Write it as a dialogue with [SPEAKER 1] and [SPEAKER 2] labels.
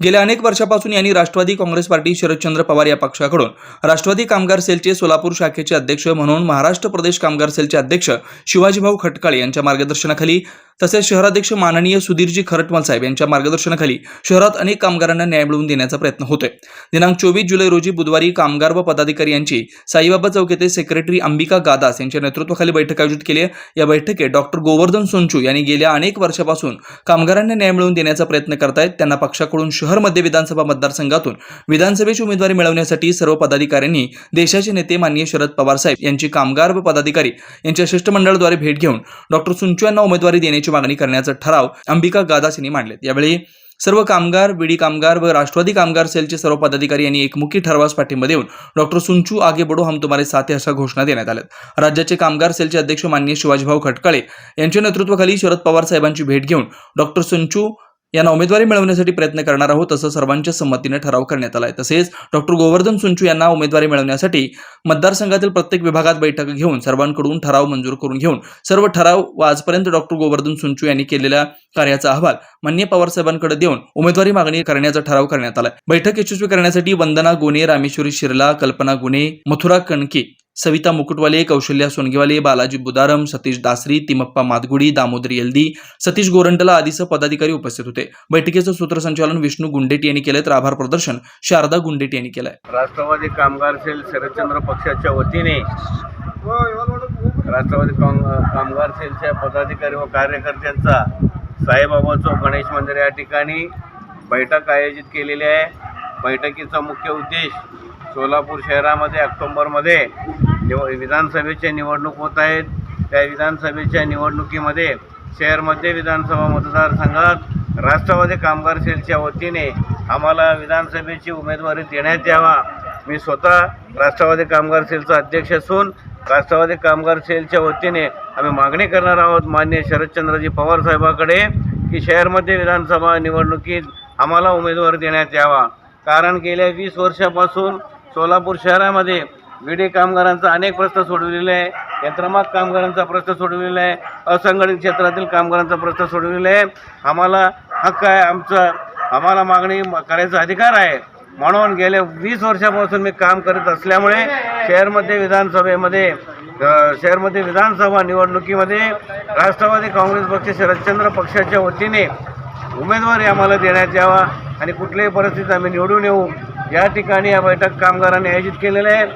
[SPEAKER 1] गेल्या अनेक वर्षापासून यांनी राष्ट्रवादी काँग्रेस पार्टी शरदचंद्र पवार या पक्षाकडून राष्ट्रवादी कामगार सेलचे सोलापूर शाखेचे अध्यक्ष म्हणून महाराष्ट्र प्रदेश कामगार सेलचे अध्यक्ष शिवाजीभाऊ खटकाळे यांच्या मार्गदर्शनाखाली तसेच शहराध्यक्ष माननीय सुधीरजी खरटमल साहेब यांच्या मार्गदर्शनाखाली शहरात अनेक कामगारांना न्याय मिळवून देण्याचा प्रयत्न होतोय. दिनांक चोवीस जुलै रोजी बुधवारी कामगार व पदाधिकारी यांची साईबाबा चौक येथे सेक्रेटरी अंबिका गादास यांच्या नेतृत्वाखाली बैठक आयोजित केली आहे. या बैठकीत डॉक्टर गोवर्धन सोनचू यांनी गेल्या अनेक वर्षापासून कामगारांना न्याय मिळवून देण्याचा प्रयत्न करतायत. त्यांना पक्षाकडून शहर मध्य विधानसभा मतदारसंघातून विधानसभेची उमेदवारी मिळवण्यासाठी सर्व पदाधिकाऱ्यांनी देशाचे नेते माननीय शरद पवार साहेब यांची कामगार व पदाधिकारी यांच्या शिष्टमंडळाद्वारे भेट घेऊन डॉक्टर सुंचू यांना उमेदवारी देण्याची मागणी करण्याचा ठराव अंबिका गादास यांनी मांडलेत. यावेळी सर्व कामगार बीडी कामगार व राष्ट्रवादी कामगार सेलचे सर्व पदाधिकारी यांनी एकमुखी ठरावास पाठिंबा देऊन डॉक्टर सुंचू आगे बडो हम तुम्हारे साथे अशा घोषणा देण्यात आल्या राज्याचे कामगार सेलचे अध्यक्ष माननीय शिवाजीभाऊ खटकाळे यांच्या नेतृत्वाखाली शरद पवार साहेबांची भेट घेऊन डॉक्टर सुंचू यांना उमेदवारी मिळवण्यासाठी प्रयत्न करणार आहोत असं सर्वांच्या संमतीने ठराव करण्यात आलाय. तसेच डॉक्टर गोवर्धन सुंचू यांना उमेदवारी मिळवण्यासाठी मतदारसंघातील प्रत्येक विभागात बैठक घेऊन सर्वांकडून ठराव मंजूर करून घेऊन सर्व ठराव व आजपर्यंत डॉक्टर गोवर्धन सुंचू यांनी केलेल्या कार्याचा अहवाल मान्य पवार साहेबांकडे देऊन उमेदवारी मागणी करण्याचा ठराव करण्यात आलाय. बैठक यशस्वी करण्यासाठी वंदना गोने रामेश्वरी शिरला कल्पना गुणे मथुरा कणके सविता मुकुटवाले कौशल्या सोनगेवाले बालाजी बुदारम सतीश दासरी तिमप्पा मादगुडी दामोदर यल्दी सतीश गोरंटला आदीसह पदाधिकारी उपस्थित होते. बैठकीचं सूत्रसंचालन विष्णू गुंडेटी यांनी केलं तर आभार प्रदर्शन शारदा गुंडेटी यांनी केलंय.
[SPEAKER 2] राष्ट्रवादी कामगार सेल शरदचंद्र पक्षाच्या वतीने राष्ट्रवादी कामगार सेलच्या पदाधिकारी व कार्यकर्त्यांचा साईबाबा गणेश मंदिर या ठिकाणी बैठक आयोजित केलेली आहे. बैठकीचा मुख्य उद्देश सोलापूर शहरामध्ये ऑक्टोंबरमध्ये निव विधानसभेच्या निवडणूक होत आहेत. त्या विधानसभेच्या निवडणुकीमध्ये शहरमध्ये विधानसभा मतदारसंघात राष्ट्रवादी कामगार सेलच्या वतीने आम्हाला विधानसभेची उमेदवारी देण्यात यावा. मी स्वतः राष्ट्रवादी कामगार सेलचा अध्यक्ष असून राष्ट्रवादी कामगार सेलच्या वतीने आम्ही मागणी करणार आहोत मान्य शरदचंद्रजी पवार साहेबाकडे की शहरमध्ये विधानसभा निवडणुकीत आम्हाला उमेदवार देण्यात यावा. कारण गेल्या वीस वर्षापासून सोलापूर शहरामध्ये विडी कामगारांचा अनेक प्रश्न सोडविलेला आहे. यंत्रमाग कामगारांचा प्रश्न सोडविलेला आहे. असंघटित क्षेत्रातील कामगारांचा प्रश्न सोडविलेला आहे. आम्हाला हक्क आहे. आमचा आम्हाला मागणी करायचा अधिकार आहे. म्हणून गेल्या वीस वर्षापासून मी काम करत असल्यामुळे शहरमध्ये विधानसभेमध्ये शहरमध्ये विधानसभा निवडणुकीमध्ये राष्ट्रवादी काँग्रेस पक्ष शरदचंद्र पक्षाच्या वतीने उमेदवारी आम्हाला देण्यात यावा आणि कुठल्याही परिस्थितीत आम्ही निवडून येऊ. या ठिकाणी या बैठक कामगारांनी आयोजित केलेल्या आहेत